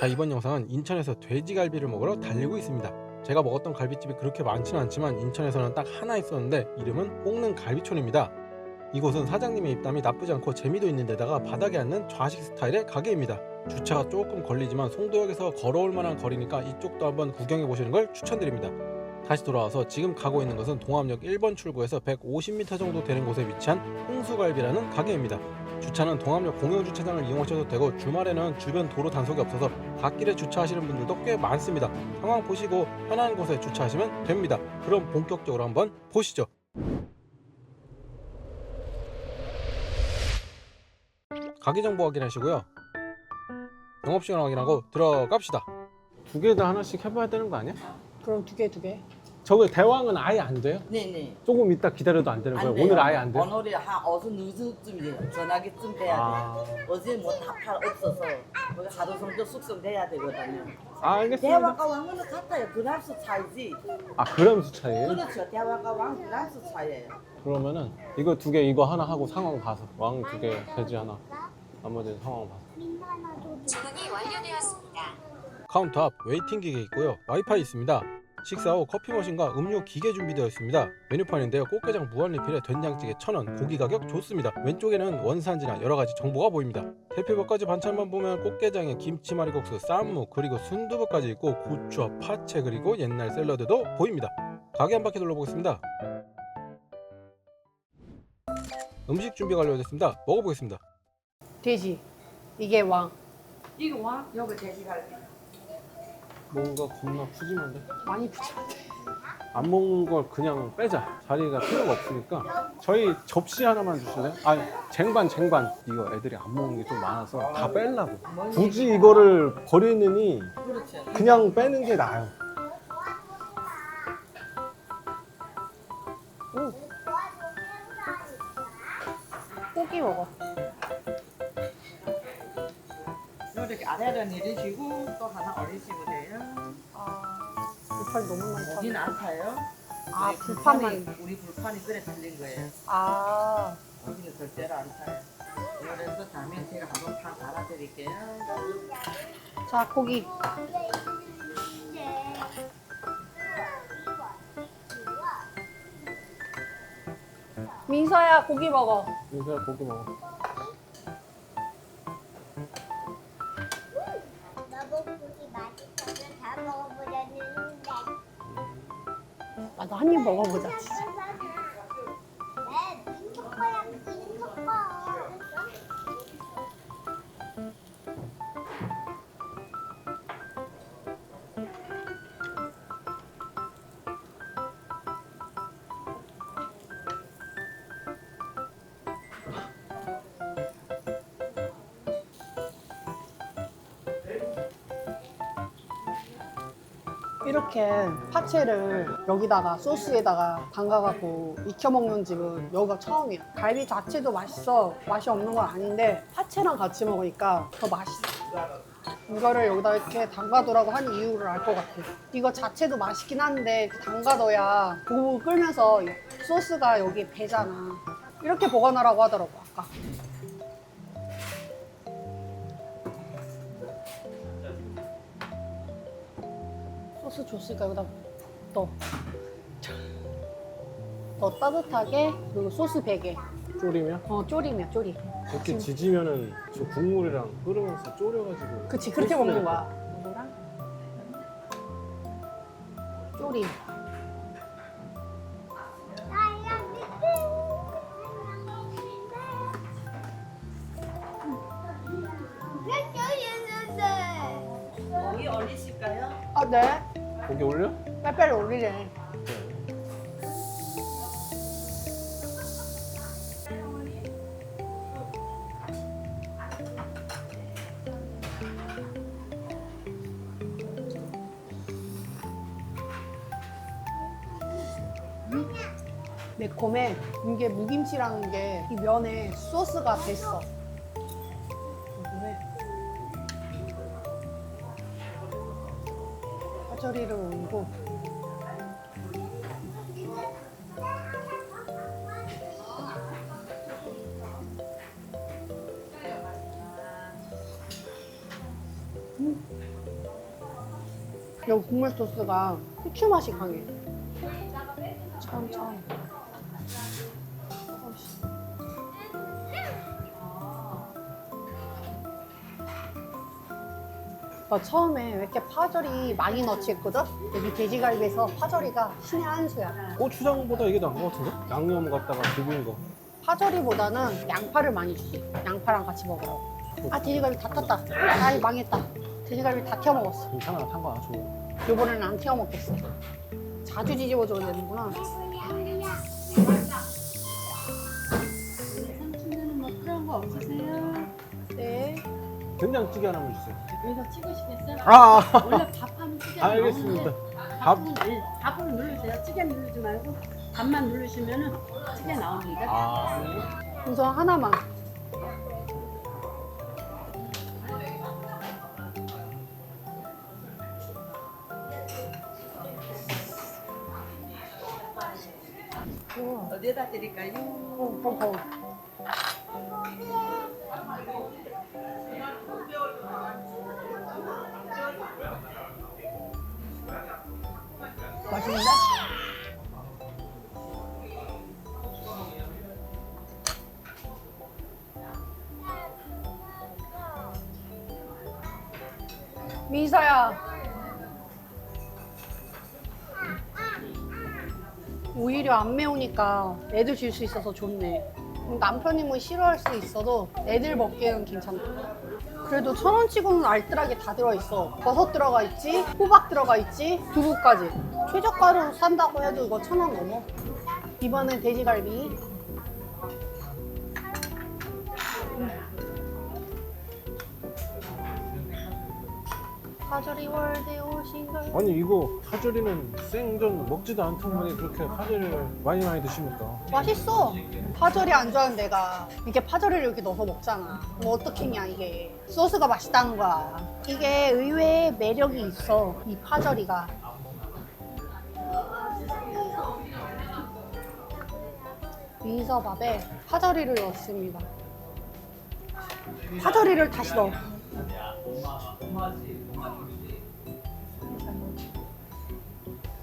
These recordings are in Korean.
자 이번 영상은 인천에서 돼지갈비를 먹으러 달리고 있습니다. 제가 먹었던 갈비집이 그렇게 많지는 않지만 인천에서는 딱 하나 있었는데 이름은 뽕는 갈비촌입니다. 이곳은 사장님의 입담이 나쁘지 않고 재미도 있는 데다가 바닥에 앉는 좌식 스타일의 가게입니다. 주차가 조금 걸리지만 송도역에서 걸어올 만한 거리니까 이쪽도 한번 구경해 보시는 걸 추천드립니다. 다시 돌아와서 지금 가고 있는 것은 동암역 1번 출구에서 150m 정도 되는 곳에 위치한 홍수갈비라는 가게입니다 주차는 동암역 공영 주차장을 이용하셔도 되고 주말에는 주변 도로 단속이 없어서 갓길에 주차하시는 분들도 꽤 많습니다. 상황 보시고 편한 곳에 주차하시면 됩니다. 그럼 본격적으로 한번 보시죠. 가게 정보 확인하시고요. 영업시간 확인하고 들어갑시다. 두 개 다 하나씩 해봐야 되는 거 아니야? 그럼 두 개 두 개. 저거 대왕은 아예 안 돼요? 네네. 조금 이따 기다려도 안 되는 거예요? 돼요. 오늘 아예 안 돼요? 오늘이 한 어서 늦은쯤이에요. 전화기쯤 돼야 아, 돼. 어제 뭐다팔 없어서 우리 하루 정도 숙성돼야 되거든요. 알겠습니다. 대화가 왕은 같아요. 그람수 차이지. 아, 그램수 차이에요? 그렇죠. 대화가 왕 그람수 차이예요. 그러면은 이거 두 개 이거 하나 하고 상황 봐서 왕 두 개 돼지 하나 나머지 상황 봐서 주문이 완료되었습니다. 카운터 앞 웨이팅 기계 있고요 와이파이 있습니다 식사 후 커피 머신과 음료 기계 준비되어 있습니다. 메뉴판인데요 꽃게장 무한 리필에 된장찌개 1000원 고기 가격 좋습니다. 왼쪽에는 원산지나 여러가지 정보가 보입니다. 대표 몇 가지 반찬만 보면 꽃게장에 김치말이국수 쌈무 그리고 순두부까지 있고 고추와 파채 그리고 옛날 샐러드도 보입니다. 가게 한 바퀴 둘러보겠습니다. 음식 준비 완료됐습니다. 먹어보겠습니다. 돼지. 이게 왕. 이거 왕? 여기 돼지갈비. 뭔가 겁나 푸짐한데? 많이 붙였대. 안 먹는 걸 그냥 빼자. 자리가 필요가 없으니까. 저희 접시 하나만 주실래요? 아니, 쟁반, 쟁반. 이거 애들이 안 먹는 게 좀 많아서 다 빼려고. 굳이 이거를 버리느니. 그냥 빼는 게 나아요. 고기 먹어. 이렇게 아래를 내리시고 또 하나 올리시면 돼요. 아, 불판 너무 많다. 여기는 안 타요. 아, 우리 불판만. 우리 불판이 그래 달린 거예요. 아, 여기는 절대로 안 타요. 그래서 다음에 제가 한번 판 갈아드릴게요. 자 고기. 민서야 고기 먹어. 요새 고기 먹어. 나도 한 입 먹어보자. 네, 민초코야 민초코 이렇게 파채를 여기다가 소스에다가 담가갖고 익혀 먹는 집은 여기가 처음이야. 갈비 자체도 맛있어. 맛이 없는 건 아닌데 파채랑 같이 먹으니까 더 맛있어. 이거를 여기다 이렇게 담가두라고 한 이유를 알 것 같아. 이거 자체도 맛있긴 한데 담가둬야 고기 끓면서 소스가 여기 배잖아. 이렇게 보관하라고 하더라고 아까. 소스 줬으니까 여기다 넣어. 더 따뜻하게 그리고 소스 베개. 졸이면? 어 쪼림이야 쪼리. 이렇게 지지면은 저 국물이랑 끓으면서 졸여가지고. 그치 그렇게 먹는 거야. 이거랑 쪼리. 고기 올리실까요? 아 네. 고기 올려? 빼빼로 올리래. 매콤해. 이게 무김치라는 게 이 면에 소스가 됐어. 파절이를 올리고 음. 여기 국물 소스가 후추 맛이 강해. 참 참. 나 처음에 왜 이렇게 파절이 많이 넣지 했거든? 여기 돼지갈비에서 파절이가 신의 한 수야. 고추장보다 이게 나은 것 같은데? 양념 갖다가 두부인 거. 파절이보다는 양파를 많이 주지. 양파랑 같이 먹으라고. 아, 돼지갈비 다 탔다. 아, 망했다. 돼지갈비 다 태워 먹었어. 괜찮아, 탄거 안 줘. 요번에는 안 태워 먹겠어. 자주 뒤집어줘야 되는구나. 삼촌은 뭐 그런 거 없으세요? 네. 된장찌개 하나만 주세요. 여기서 찍으시겠어요? 아, 원래 밥하면 찌개 알겠습니다. 나오는데 밥. 밥은 네, 밥을 누르세요. 찌개 누르지 말고 밥만 누르시면은 찌개 나옵니다. 아, 우선 하나만. 어디에다 드릴까요? 어, 어, 어. 맛있는데? 미사야. 오히려 안 매우니까 애들 줄 수 있어서 좋네. 남편님은 싫어할 수 있어도 애들 먹기에는 괜찮다. 그래도 천 원치고는 알뜰하게 다 들어있어. 버섯 들어가 있지, 호박 들어가 있지, 두부까지. 최저가로 산다고 해도 이거 천 원 넘어. 이번엔 돼지갈비. 파절이 월드에 오신 걸. 아니 이거 파절이는 생전 먹지도 않던 분이 그렇게 파절이를 많이 많이 드십니까? 맛있어. 파절이 안 좋아하는 내가 이렇게 파절이를 이렇게 넣어서 먹잖아. 뭐 어떻겠냐 이게. 소스가 맛있다는 거야. 이게 의외의 매력이 있어. 이 파절이가. 미서밥에 파절이를 넣었습니다. 파절이를 다시 넣어.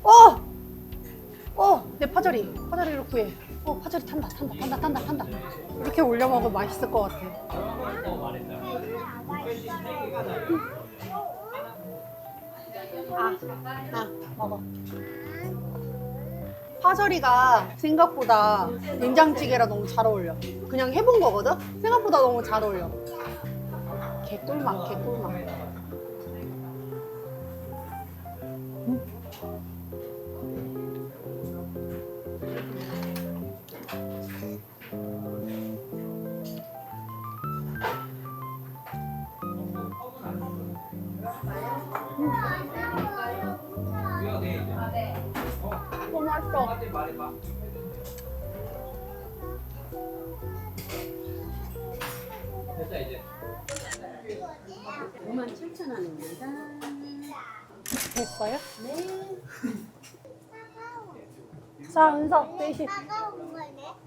어! 어, 내 파절이. 파절이를 구해. 어, 파절이 탄다, 탄다, 탄다, 탄다, 탄다. 이렇게 올려 먹으면 맛있을 것 같아. 아, 아, 먹어. 파절이가 생각보다 된장찌개랑 너무 잘 어울려. 그냥 해본 거거든? 생각보다 너무 잘 어울려. 개꿀맛, 개꿀맛. 너 5만 7천 원입니다. 됐어요? 네. 자, 은석, 대신. 차가운 거네.